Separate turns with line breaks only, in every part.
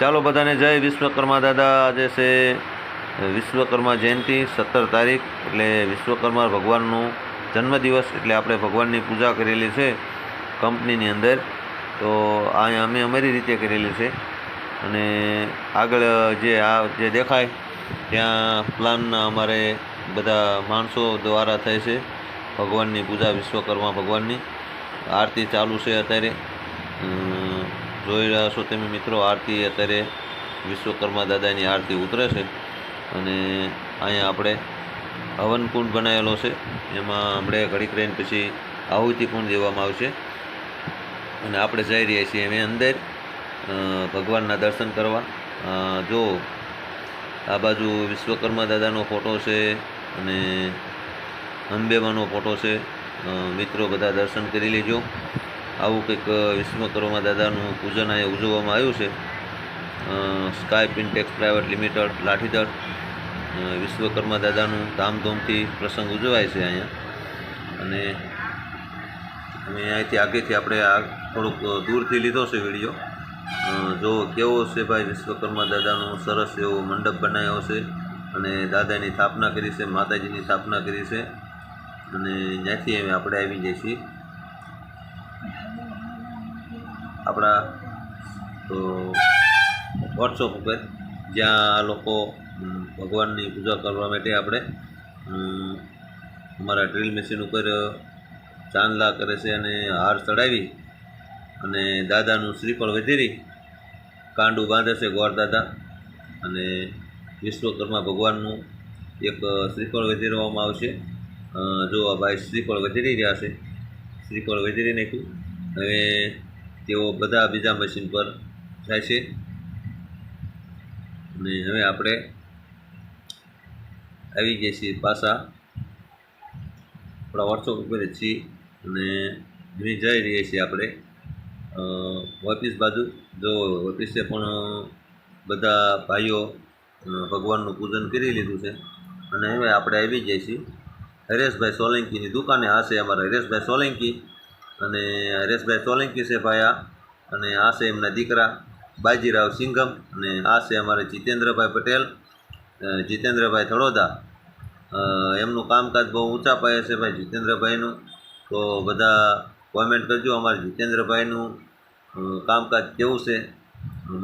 ચાલો બધાને જય વિશ્વકર્મા દાદા. આજે છે વિશ્વકર્મા જયંતિ, સત્તર તારીખ. એટલે વિશ્વકર્મા ભગવાનનું જન્મદિવસ. એટલે આપણે ભગવાનની પૂજા કરેલી છે કંપનીની અંદર. તો અહીંયા અમે અમારી રીતે કરેલી છે. અને આગળ જે આ જે દેખાય, ત્યાં પ્લાનના અમારે બધા માણસો દ્વારા થાય છે ભગવાનની પૂજા વિશ્વકર્મા ભગવાનની. આરતી ચાલુ છે અત્યારે. જોઈ રહ્યા છો તમે મિત્રો, આરતી અત્યારે વિશ્વકર્મા દાદાની આરતી ઉતરે છે અને અહીંયા આપણે હવનકુંડ બનાવેલો છે. એમાં હમણાં ઘડીક રહીને પછી આહુતિ કુંડ દેવામાં આવશે. અને આપણે જઈ રહ્યા છીએ એની અંદર ભગવાનના દર્શન કરવા. જો આ બાજુ વિશ્વકર્મા દાદાનો ફોટો છે અને અંબેમાનો ફોટો છે મિત્રો બધા દર્શન કરી લેજો. આવું કંઈક વિશ્વકર્મા દાદાનું પૂજન અહીંયા ઉજવવામાં આવ્યું છે. Sky Pintex private limited Lathidad Vishwakarma દાદાનું ધામધૂમથી પ્રસંગ ઉજવાય છે અહીંયા. અને અમે અહીંથી આગેથી આપણે આ થોડુંક દૂરથી લીધો છે વીડિયો. જો કેવો છે ભાઈ વિશ્વકર્મા દાદાનો સરસ એવો મંડપ બનાવ્યો છે અને દાદાની સ્થાપના કરી છે, માતાજીની સ્થાપના કરી છે. અને ત્યાંથી અમે આપણે આવી જઈએ છીએ. આપણા વોટ્સઅપ ઉપર, જ્યાં લોકો ભગવાનની પૂજા કરવા માટે આપણે અમારા ડ્રીલ મશીન ઉપર ચાંદલા કરે છે અને હાર ચડાવી, અને દાદાનું શ્રીફળ વધેરી, કાંડું બાંધે છે ગોળ દાદા, અને વિશ્વકર્મા ભગવાનનું એક શ્રીફળ વધેરવામાં આવશે. જો આ ભાઈ શ્રીફળ વધેરી રહ્યા છે, શ્રીફળ વધેરી નાખ્યું. હવે તેઓ બધા બીજા મશીન પર જાય છે. અને હવે આપણે આવી ગયા છીએ પાછા. આપણા વોટ્સઅપ ઉપર જ છીએ. અને અહીં જઈ રહીએ છીએ આપણે. ઓફિસ બાજુ. જો ઓફિસે પણ બધા ભાઈઓ ભગવાનનું પૂજન કરી લીધું છે. અને હવે આપણે આવી જઈએ છીએ. હરેશભાઈ સોલંકીની દુકાને છે અમારા હરેશભાઈ સોલંકી. અને હરેશભાઈ સોલંકી છે ભાયા. અને આ છે એમના દીકરા, બાજીરાવ સિંઘમ. અને આ છે અમારે જીતેન્દ્રભાઈ પટેલ જીતેન્દ્રભાઈ થડોદા. એમનું કામકાજ બહુ ઊંચા પાયે છે ભાઈ જીતેન્દ્રભાઈનું. તો બધા કોમેન્ટ કરજો અમારે જીતેન્દ્રભાઈનું કામકાજ કેવું છે.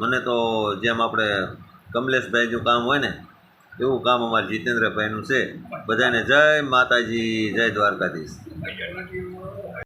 મને તો જેમ આપણે કમલેશભાઈનું કામ હોય ને, એવું કામ અમારે જીતેન્દ્રભાઈનું છે. બધાને જય માતાજી, જય દ્વારકાધીશ.